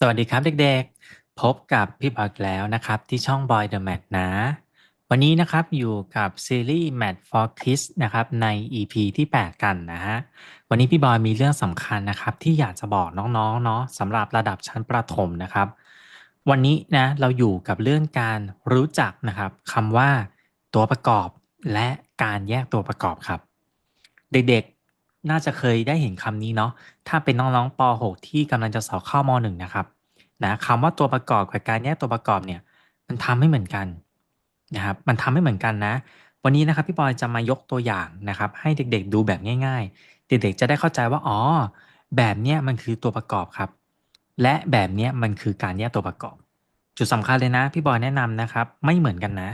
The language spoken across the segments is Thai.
สวัสดีครับเด็กๆ พบกับพี่บอยแล้วนะครับที่ช่อง Boy the Math นะ วันนี้นะครับอยู่กับซีรีส์ Math for Kids นะครับใน EP ที่ 8 กันนะฮะ วันนี้พี่บอยมีเรื่องสำคัญนะครับที่อยากจะบอกน้องๆเนาะสำหรับระดับชั้นประถมนะครับ วันนี้นะเราอยู่กับเรื่องการรู้จักนะครับคำว่าตัวประกอบและการแยกตัวประกอบครับ เด็กๆ น่าจะเคยได้เห็นคำนี้เนาะถ้าเป็นน้องๆป .6 ที่กำลังจะสอบเข้าม .1 นะครับนะคำว่าตัวประกอบกับการแยกตัวประกอบเนี่ยมันทำไม่เหมือนกันนะครับมันทำไม่เหมือนกันนะ วันนี้นะครับพี่บอยจะมายกตัวอย่างนะครับให้เด็กๆดูแบบง่าย ๆ เด็กๆจะได้เข้าใจว่าอ๋อแบบเนี้ยมันคือตัวประกอบครับ และแบบเนี้ยมันคือการแยกตัวประกอบ จุดสำคัญเลยนะ พี่บอยแนะนำนะครับ ไม่เหมือนกันนะ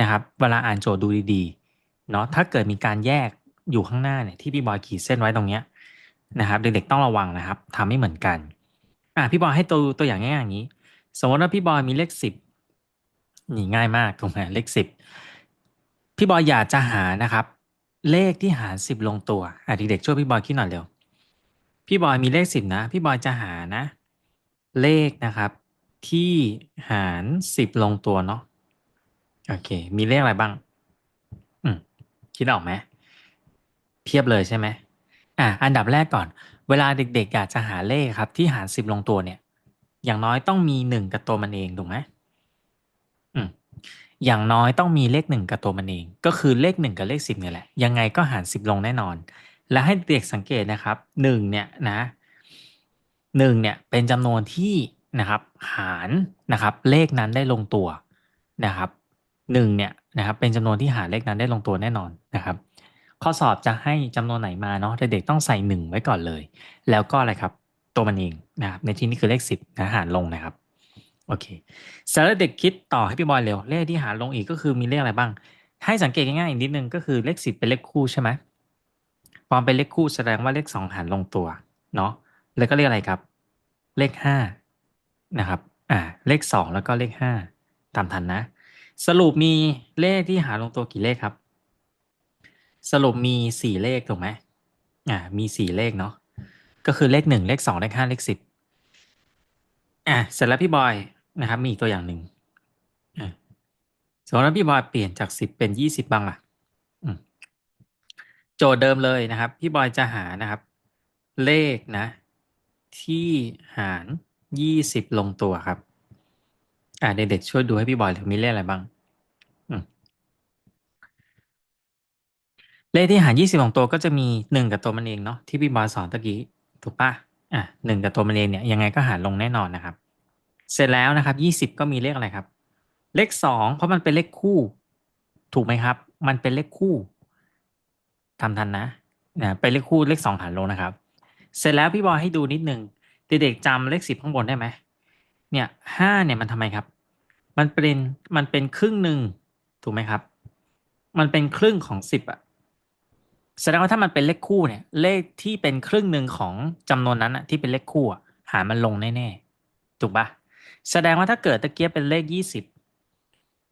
นะครับ เวลาอ่านโจทย์ดูดีๆเนาะถ้าเกิดมีการแยก อยู่ข้างหน้าเนี่ยที่พี่บอยขีดเส้นไว้ตรงเนี้ยนะครับ เด็กๆต้องระวังนะครับทำไม่เหมือนกันอะพี่บอยให้ตัวตัวอย่างง่ายๆอย่างนี้ สมมติว่าพี่บอยมีเลขสิบนี่ง่ายมากถูกไหมเลขสิบพี่บอยอยากจะหานะครับ เลขที่หารสิบลงตัวอะเด็กๆช่วยพี่บอยคิดหน่อยเร็วพี่บอยมีเลขสิบนะ พี่บอยจะหานะ เลขนะครับ ที่หารสิบลงตัวเนาะโอเค มีเลขอะไรบ้าง อืมคิดออกไหม เพียบเลยใช่ไหมอะอันดับแรกก่อน เวลาเด็กๆอยากจะหาเลขครับ ที่หารสิบลงตัวเนี่ย อย่างน้อยต้องมีหนึ่งกับตัวมันเองถูกไหมอืมอย่างน้อยต้องมีเลขหนึ่งกับตัวมันเอง ก็คือเลขหนึ่งกับเลขสิบเนี่ยแหละยังไงก็หารสิบลงแน่นอน และให้เด็กสังเกตนะครับหนึ่งเนี่ยนะหนึ่งเนี่ยเป็นจำนวนที่นะครับ หารนะครับเลขนั้นได้ลงตัวนะครับหนึ่งเนี่ยนะครับเป็นจำนวนที่หารเลขนั้นได้ลงตัวแน่นอนนะครับ ข้อสอบจะให้จำนวนไหนมาเนาะเด็กๆต้องใส่หนึ่งไว้ก่อนเลย แล้วก็อะไรครับ ตัวมันเองนะครับในที่นี้คือเลขสิบนะหารลงนะครับโอเคเสร็จแล้วเด็กคิดต่อให้พี่บอยเร็วเลขที่หารลงอีกก็คือมีเลขอะไรบ้าง ให้สังเกตง่ายๆอีกนิดนึงก็คือเลขสิบเป็นเลขคู่ใช่ไหมพอเป็นเลขคู่แสดงว่าเลขสองหารลงตัวเนาะแล้วก็เลขอะไรครับ เลขห้านะครับอ่าเลขสองแล้วก็เลขห้าตามทันนะ สรุปมีเลขที่หารลงตัวกี่เลขครับ สรุปมีสี่เลขถูกไหมอ่า มีสี่เลขเนาะ ก็คือเลขหนึ่งเลขสองเลขห้าเลขสิบอะเสร็จแล้วพี่บอยนะครับ มีอีกตัวอย่างหนึ่งอะสมมติว่าพี่บอยเปลี่ยนจากสิบเป็นยี่สิบบ้างล่ะโจทย์เดิมเลยนะครับ พี่บอยจะหานะครับ เลขนะ ที่หารยี่สิบลงตัวครับ อ่าเด็กๆช่วยดูให้พี่บอยเลยมีเลขอะไรบ้าง อืม เลขที่หารยี่สิบลงตัวก็จะมีหนึ่งกับตัวมันเองเนาะที่พี่บอยสอนตะกี้ถูกปะอะหนึ่งกับตัวมันเองเนี่ยยังไงก็หารลงแน่นอนนะครับ เสร็จแล้วนะครับยี่สิบก็มีเลขอะไรครับ เลขสองเพราะมันเป็นเลขคู่ ถูกไหมครับ มันเป็นเลขคู่ทำทันนะนะเป็นเลขคู่เลขสองหารลงนะครับ เสร็จแล้วพี่บอยให้ดูนิดนึงเด็กๆจำเลขสิบข้างบนได้ไหมเนี่ยห้าเนี่ยมันทำไมครับ มันเป็นมันเป็นครึ่งหนึ่งถูกไหมครับ มันเป็นครึ่งของสิบอะ แสดงว่าถ้ามันเป็นเลขคู่เนี่ย เลขที่เป็นครึ่งหนึ่งของจำนวนนั้นอะที่เป็นเลขคู่อะหามันลงแน่ๆถูกปะแสดงว่าถ้าเกิดตะเกียบเป็นเลขยี่สิบ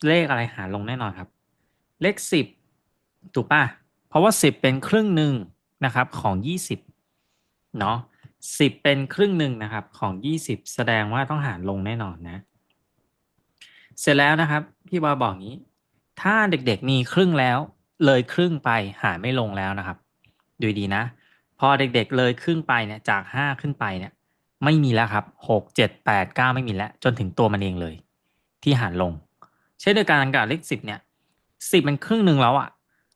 เลขอะไรหาลงแน่นอนครับ เลขสิบถูกปะเพราะว่าสิบเป็นครึ่งหนึ่งนะครับของยี่สิบเนาะสิบเป็นครึ่งหนึ่งนะครับของยี่สิบแสดงว่าต้องหารลงแน่นอนนะ เสร็จแล้วนะครับ พี่บอบอกงี้ ถ้าเด็กๆมีครึ่งแล้ว เลยครึ่งไปหารไม่ลงแล้วนะครับ ดูดีนะ พอเด็กๆเลยครึ่งไปเนี่ยจากห้าขึ้นไปเนี่ยไม่มีแล้วครับหกเจ็ดแปดเก้าไม่มีแล้ว จนถึงตัวมันเองเลย ที่หารลง เช่นเดียวกันกับเลขสิบเนี่ยสิบมันครึ่งหนึ่งแล้วอะ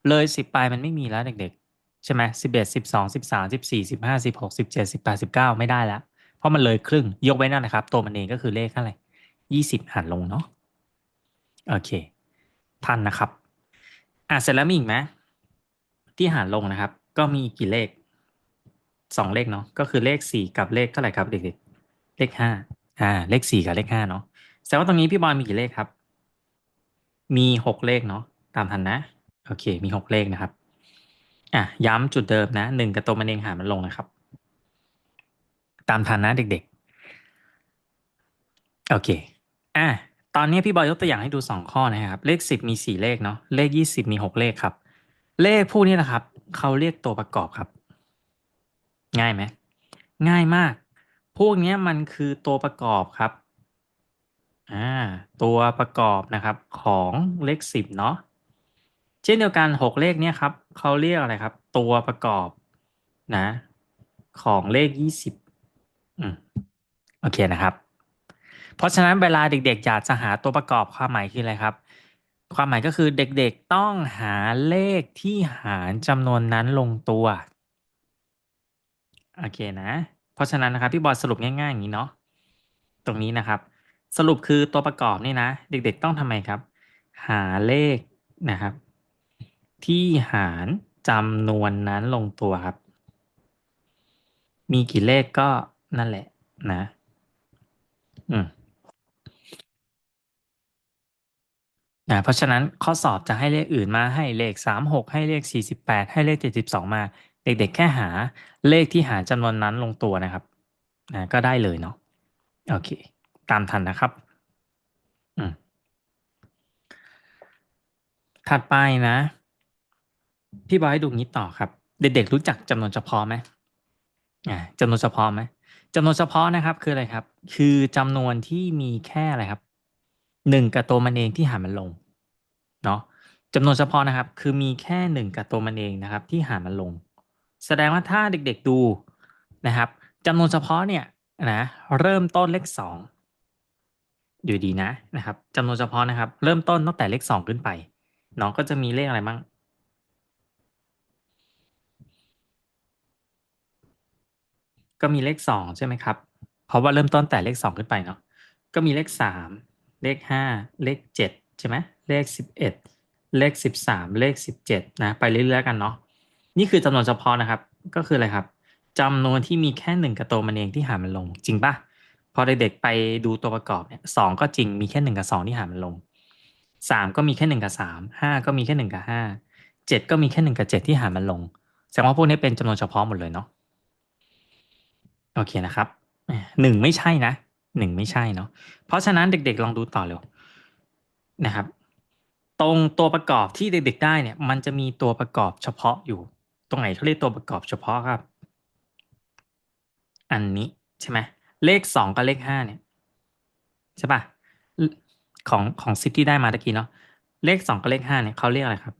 เลยสิบไปมันไม่มีแล้วเด็กๆ ใช่ไหมสิบเอ็ดสิบสองสิบสามสิบสี่สิบห้าสิบหกสิบเจ็ดสิบแปดสิบเก้าไม่ได้แล้ว เพราะมันเลยครึ่งยกเว้นนั่นนะครับ ตัวมันเองก็คือเลขอะไรยี่สิบหารลงเนาะโอเค ทันนะครับ อะเสร็จแล้วมีอีกไหมที่หารลงนะครับ ก็มีกี่เลขสองเลขเนาะก็คือเลขสี่กับเลขเท่าไหร่ครับเด็กๆเลขห้าอ่า เลขสี่กับเลขห้าเนาะแสดงว่าตรงนี้พี่บอยมีกี่เลขครับ มีหกเลขเนาะตามทันนะ โอเค มีหกเลขนะครับ อะย้ำจุดเดิมนะหนึ่งกับตัวมันเองหารมันลงนะครับ ตามทันนะเด็กๆ โอเค อะ ตอนนี้พี่บอยยกตัวอย่างให้ดูสองข้อนะครับ เลขสิบมีสี่เลขเนาะเลขยี่สิบมีหกเลขครับ เลขผู้นี้นะครับเขาเรียกตัวประกอบครับ ง่ายไหมง่ายมาก พวกนี้มันคือตัวประกอบครับอ่าตัวประกอบนะครับของเลขสิบเนาะเช่นเดียวกันหกเลขเนี้ยครับเขาเรียกอะไรครับ ตัวประกอบนะ ของเลขยี่สิบอืมโอเคนะครับ เพราะฉะนั้นเวลาเด็กๆอยากจะหาตัวประกอบความหมายคืออะไรครับ ความหมายก็คือเด็กๆต้องหาเลขที่หารจำนวนนั้นลงตัวโอเคนะ เพราะฉะนั้นนะครับพี่บอลสรุปง่ายๆอย่างนี้เนาะตรงนี้นะครับ สรุปคือตัวประกอบนี่นะ เด็กๆต้องทำไมครับ หาเลขนะครับ ที่หารจำนวนนั้นลงตัวครับ มีกี่เลขก็นั่นแหละนะ อืม นะเพราะฉะนั้นข้อสอบจะให้เลขอื่นมาให้เลขสามหกให้เลขสี่สิบแปดให้เลขเจ็ดสิบสองมา เด็กๆ แค่หาเลขที่หาจำนวนนั้นลงตัวนะครับนะก็ได้เลยเนาะโอเค ตามทันนะครับอืมถัดไปนะ พี่บอยให้ดูงี้ต่อครับ เด็กๆ รู้จักจำนวนเฉพาะไหมอ่าจำนวนเฉพาะไหมจำนวนเฉพาะนะครับ คืออะไรครับ คือจำนวนที่มีแค่อะไรครับ หนึ่งกับตัวมันเองที่หารมันลงเนาะจำนวนเฉพาะนะครับ คือมีแค่หนึ่งกับตัวมันเองนะครับ ที่หารมันลง แสดงว่าถ้าเด็กๆดูนะครับจำนวนเฉพาะเนี่ยนะเริ่มต้นเลขสองอยู่ดีนะนะครับจำนวนเฉพาะนะครับ เริ่มต้นตั้งแต่เลขสองขึ้นไปน้องก็จะมีเลขอะไรบ้างก็มีเลขสองใช่ไหมครับ เพราะว่าเริ่มต้นแต่เลขสองขึ้นไปเนาะ ก็มีเลขสาม เลขห้าเลขเจ็ดใช่ไหมเลขสิบเอ็ดเลขสิบสามเลขสิบเจ็ดนะไปเรื่อยๆกันเนาะนี่คือจำนวนเฉพาะนะครับ ก็คืออะไรครับจำนวนที่มีแค่หนึ่งกับตัวมันเองที่หารมันลงจริงปะพอเด็กๆไปดูตัวประกอบเนี่ยสองก็จริงมีแค่หนึ่งกับสองที่หารมันลงสามก็มีแค่หนึ่งกับสามห้าก็มีแค่หนึ่งกับห้าเจ็ดก็มีแค่หนึ่งกับเจ็ดที่หารมันลงแสดงว่าพวกนี้เป็นจำนวนเฉพาะหมดเลยเนาะโอเคนะครับหนึ่งไม่ใช่นะ หนึ่งไม่ใช่เนาะเพราะฉะนั้นเด็กๆลองดูต่อเร็วนะครับ ตรงตัวประกอบที่เด็กๆได้เนี่ย มันจะมีตัวประกอบเฉพาะอยู่ ตรงไหนเขาเรียกตัวประกอบเฉพาะครับ อันนี้ใช่ไหมเลขสองกับเลขห้าเนี่ยใช่ปะของของซิที่ได้มาตะกี้เนาะเลขสองกับเลขห้าเนี่ยเขาเรียกอะไรครับ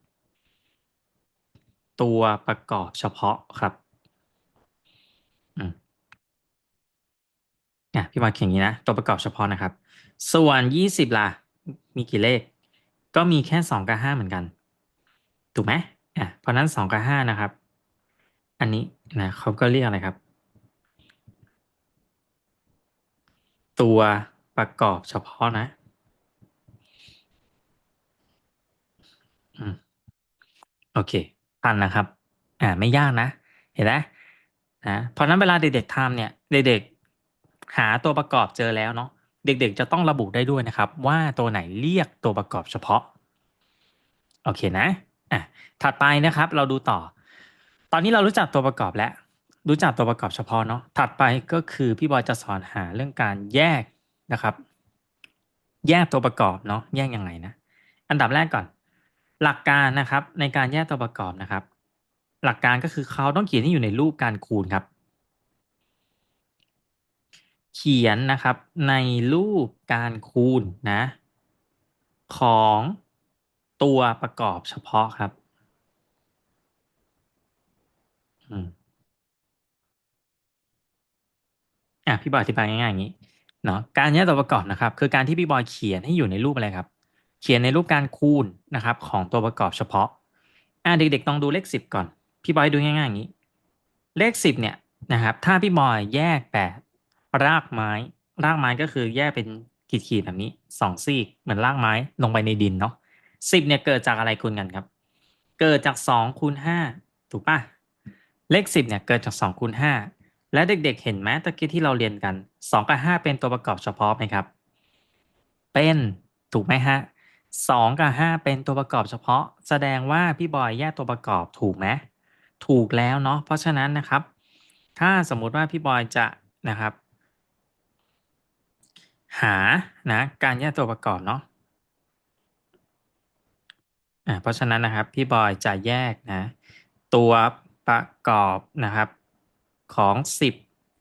ตัวประกอบเฉพาะครับ อืม อะพี่มาเขียนอย่างนี้นะ ตัวประกอบเฉพาะนะครับ ส่วนยี่สิบล่ะ มีกี่เลข ก็มีแค่สองกับห้าเหมือนกัน ถูกไหมอะเพราะนั้นสองกับห้านะครับ อันนี้นะเขาก็เรียกอะไรครับ ตัวประกอบเฉพาะนะโอเคทันนะครับ อ่าไม่ยากนะ เห็นไหมนะเพราะนั้นเวลาเด็กๆทำเนี่ย เด็กๆ หาตัวประกอบเจอแล้วเนาะเด็กๆ จะต้องระบุได้ด้วยนะครับ ว่าตัวไหนเรียกตัวประกอบเฉพาะ โอเคนะอะถัดไปนะครับเราดูต่อ ตอนนี้เรารู้จักตัวประกอบแล้ว รู้จักตัวประกอบเฉพาะเนาะถัดไปก็คือพี่บอยจะสอนหาเรื่องการแยกนะครับ แยกตัวประกอบเนาะแยกยังไงนะอันดับแรกก่อน หลักการนะครับในการแยกตัวประกอบนะครับ หลักการก็คือเขาต้องเขียนให้อยู่ในรูปการคูณครับ เขียนนะครับในรูปการคูณนะของตัวประกอบเฉพาะครับอะพี่บอยอธิบายง่ายๆอย่างนี้เนาะการแยกตัวประกอบนะครับ คือการที่พี่บอยเขียนให้อยู่ในรูปอะไรครับ เขียนในรูปการคูณนะครับ ของตัวประกอบเฉพาะอะเด็กๆต้องดูเลขสิบก่อน พี่บอยดูง่ายๆอย่างนี้ เลขสิบเนี่ยนะครับ ถ้าพี่บอยแยกแบบ รากไม้ รากไม้ก็คือแยกเป็นขีดๆแบบนี้สองซีกเหมือนรากไม้ลงไปในดินเนาะสิบเนี่ยเกิดจากอะไรคูณกันครับ เกิดจากสองคูณห้าถูกปะเลขสิบเนี่ยเกิดจากสองคูณห้าและเด็กๆ เห็นไหมตะกี้ที่เราเรียนกันสองกับห้าเป็นตัวประกอบเฉพาะไหมครับ เป็นถูกไหมฮะสองกับห้าเป็นตัวประกอบเฉพาะ แสดงว่าพี่บอยแยกตัวประกอบถูกไหมถูกแล้วเนาะเพราะฉะนั้นนะครับ ถ้าสมมุติว่าพี่บอยจะนะครับ หานะ การแยกตัวประกอบเนาะอ่าเพราะฉะนั้นนะครับพี่บอยจะแยกนะ ตัวประกอบนะครับของสิบ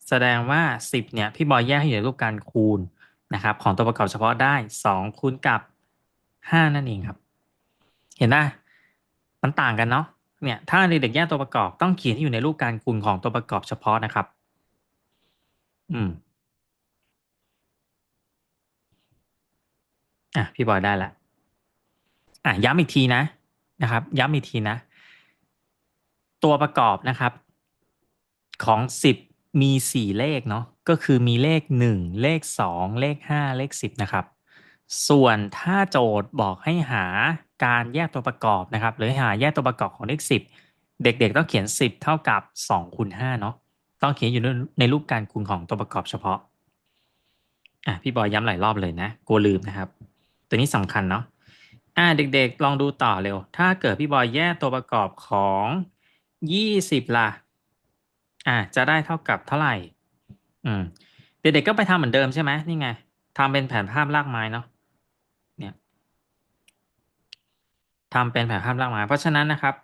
แสดงว่า 10เนี่ยพี่บอยแยกให้อยู่ในรูปการคูณนะครับ ของตัวประกอบเฉพาะได้ 2 คูณกับ 5 นั่นเองครับ เห็นไหมมันต่างกันเนาะเนี่ยถ้าเด็กๆแยกตัวประกอบต้องเขียนให้อยู่ในรูปการคูณของตัวประกอบเฉพาะนะครับ อืม อะพี่บอยได้ละอะย้ำอีกทีนะนะครับ ย้ำอีกทีนะ ตัวประกอบนะครับ ของ10มี4เลขเนาะก็คือมีเลข1เลข2เลข5เลข10นะครับ ส่วนถ้าโจทย์บอกให้หาการแยกตัวประกอบนะครับ หรือหาแยกตัวประกอบของเลข10เด็กๆต้องเขียน10เท่ากับ2คูณ5เนาะต้องเขียนอยู่ในรูปการคูณของตัวประกอบเฉพาะอะพี่บอยย้ำหลายรอบเลยนะกลัวลืมนะครับ ตัวนี้สำคัญเนาะอ่าเด็กๆ ลองดูต่อเร็ว ถ้าเกิดพี่บอยแยกตัวประกอบของ20ล่ะ อ่า จะได้เท่ากับเท่าไหร่ อืม เด็กๆก็ไปทำเหมือนเดิมใช่ไหมนี่ไงทำเป็นแผนภาพรากไม้เนาะเนี่ยทำเป็นแผนภาพรากไม้ เพราะฉะนั้นนะครับ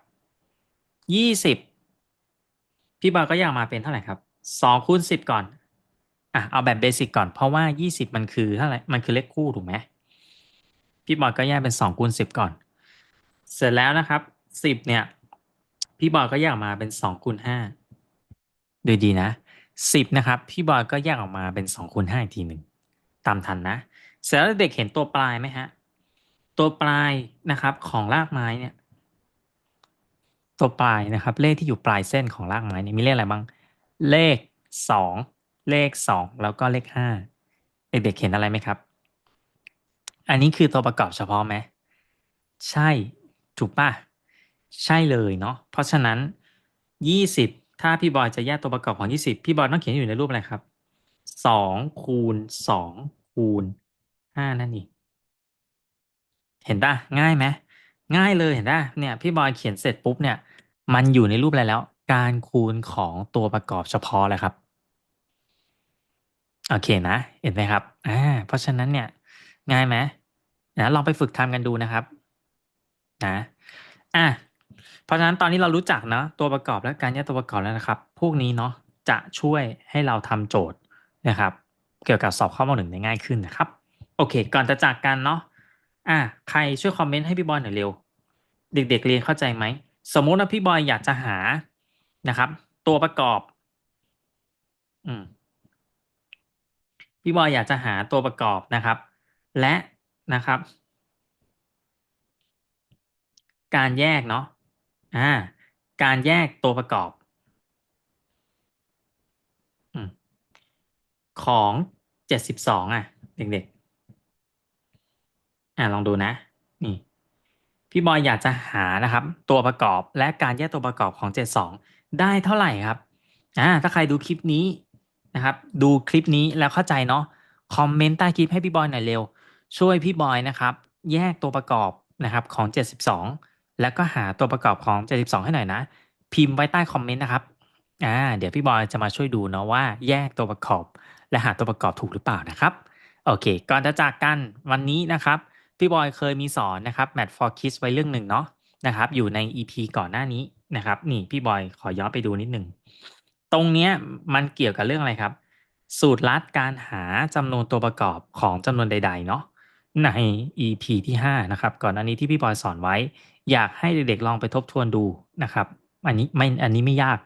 20พี่บอยก็อยากมาเป็นเท่าไหร่ครับ2คูณ10ก่อน อะเอาแบบเบสิกก่อนเพราะว่า20มันคือเท่าไหร่มันคือเลขคู่ถูกไหม พี่บอยก็แยกเป็น2คูณ10ก่อน เสร็จแล้วนะครับ10เนี่ย พี่บอยก็แยกออกมาเป็น2คูณ5ดูดีนะ10นะครับ พี่บอยก็แยกออกมาเป็น2คูณ5อีกทีหนึ่งตามทันนะ เสร็จแล้วเด็กเห็นตัวปลายไหมฮะ ตัวปลายนะครับของรากไม้เนี่ย ตัวปลายนะครับ เลขที่อยู่ปลายเส้นของรากไม้เนี่ยมีเลขอะไรบ้าง เลข2เลข2แล้วก็เลข5เด็กๆเห็นอะไรไหมครับ อันนี้คือตัวประกอบเฉพาะไหมใช่ถูกป่ะ ใช่เลยเนาะเพราะฉะนั้น 20 ถ้าพี่บอยจะแยกตัวประกอบของ 20 พี่บอยต้องเขียนอยู่ในรูปอะไรครับ 2 คูณ 2 คูณ 5 นั่นเองเห็นป่ะ ง่ายไหมง่ายเลยเห็นป่ะเนี่ยพี่บอยเขียนเสร็จปุ๊บเนี่ย มันอยู่ในรูปอะไรแล้ว การคูณของตัวประกอบเฉพาะเลยครับโอเคนะ เห็นไหมครับอ่าเพราะฉะนั้นเนี่ย ง่ายไหมนะลองไปฝึกทำกันดูนะครับนะอะเพราะฉะนั้นตอนนี้เรารู้จักเนาะตัวประกอบและการแยกตัวประกอบแล้วนะครับ พวกนี้เนาะจะช่วยให้เราทำโจทย์นะครับ เกี่ยวกับสอบข้อมูลหนึ่งได้ง่ายขึ้นนะครับ โอเค ก่อนจะจากกันเนาะอะใครช่วยคอมเมนต์ให้พี่บอยหน่อยเร็ว เด็ก ๆ เรียนเข้าใจไหมสมมุติว่าพี่บอยอยากจะหานะครับ ตัวประกอบ อืมพี่บอยอยากจะหาตัวประกอบนะครับ และนะครับ การแยกเนาะอ่าการแยกตัวประกอบอืมของ72อะ เด็กๆ อ่าลองดูนะ นี่ พี่บอยอยากจะหานะครับ ตัวประกอบและการแยกตัวประกอบของ72ได้เท่าไหร่ครับอ่าถ้าใครดูคลิปนี้นะครับ ดูคลิปนี้แล้วเข้าใจเนาะคอมเมนต์ใต้คลิปให้พี่บอยหน่อยเร็ว ช่วยพี่บอยนะครับ แยกตัวประกอบนะครับของ 72 แล้วก็หาตัวประกอบของ 72 ให้หน่อยนะ พิมพ์ไว้ใต้คอมเมนต์นะครับอ่าเดี๋ยวพี่บอยจะมาช่วยดูเนาะว่าแยกตัวประกอบ และหาตัวประกอบถูกหรือเปล่านะครับโอเค ก่อนจะจากกันวันนี้นะครับ พี่บอยเคยมีสอนนะครับ Math for Kids ไว้เรื่องหนึ่งเนาะนะครับ อยู่ใน EP ก่อนหน้านี้นะครับ นี่พี่บอยขอย้อนไปดูนิดหนึ่งตรงเนี้ยมันเกี่ยวกับเรื่องอะไรครับ สูตรลัดการหาจำนวนตัวประกอบของจำนวนใด ๆ เนาะ ใน EP ที่ 5 นะครับ ก่อนอันนี้ที่พี่บอยสอนไว้ อยากให้เด็กๆลองไปทบทวนดูนะครับ อันนี้ไม่อันนี้ไม่ยาก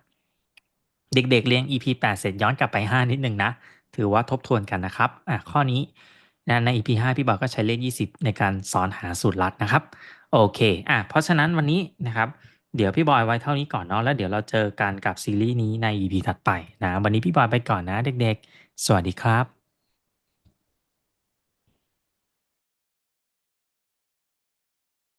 เด็กๆเรียน EP 8 เสร็จย้อนกลับไป 5 นิดหนึ่งนะ ถือว่าทบทวนกันนะครับอะข้อนี้นะใน EP 5 พี่บอยก็ใช้เลข 20 ในการสอนหาสูตรลัดนะครับ โอเคอะเพราะฉะนั้นวันนี้นะครับเดี๋ยวพี่บอยไว้เท่านี้ก่อนเนาะแล้วเดี๋ยวเราเจอกันกับซีรีส์นี้ใน EP ถัดไปนะ วันนี้พี่บอยไปก่อนนะเด็กๆ สวัสดีครับ